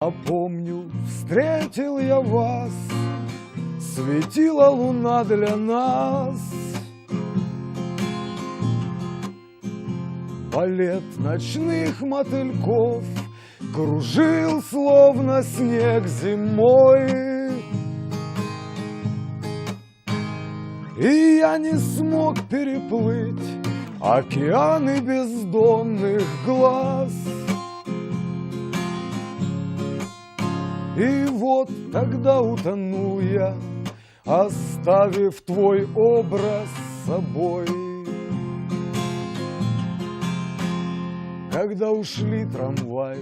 А помню, встретил я вас, Светила луна для нас. Балет ночных мотыльков Кружил, словно снег зимой. И я не смог переплыть Океаны бездонных глаз. И вот тогда утонул я, Оставив твой образ собой. Когда ушли трамваи,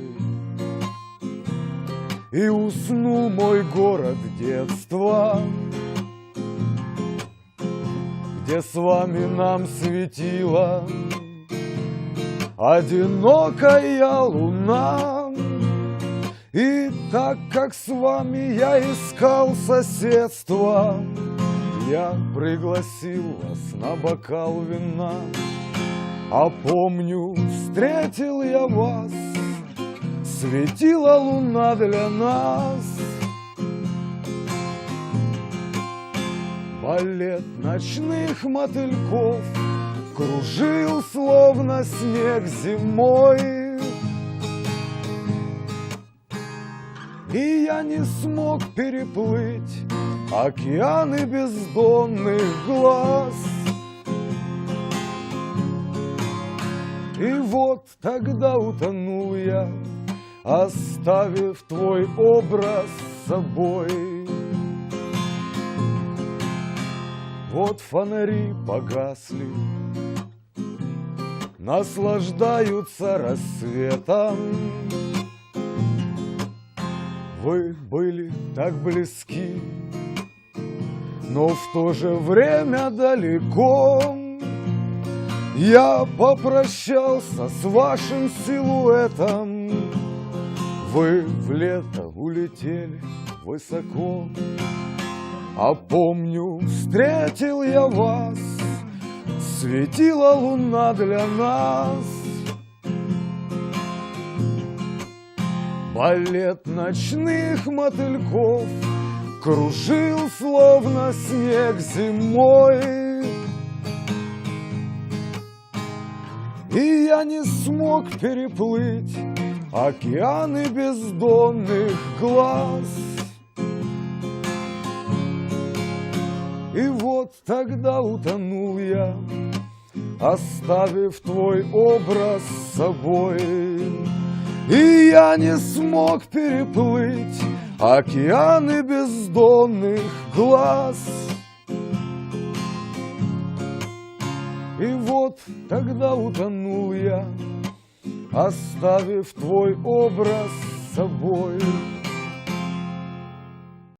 И уснул мой город детства, Где с вами нам светила Одинокая луна. И так как с вами я искал соседство, Я пригласил вас на бокал вина. А помню, встретил я вас, Светила луна для нас. Балет ночных мотыльков Кружил, словно снег зимой. И я не смог переплыть океаны бездонных глаз. И вот тогда утонул я, оставив твой образ собой. Вот фонари погасли, наслаждаются рассветом. Вы были так близки, но в то же время далеко. Я попрощался с вашим силуэтом. Вы в лето улетели высоко. А помню, встретил я вас, Светила луна для нас. Балет ночных мотыльков Кружил, словно снег зимой. И я не смог переплыть Океаны бездонных глаз. И вот тогда утонул я, Оставив твой образ собой. И я не смог переплыть океаны бездонных глаз. И вот тогда утонул я, оставив твой образ собой.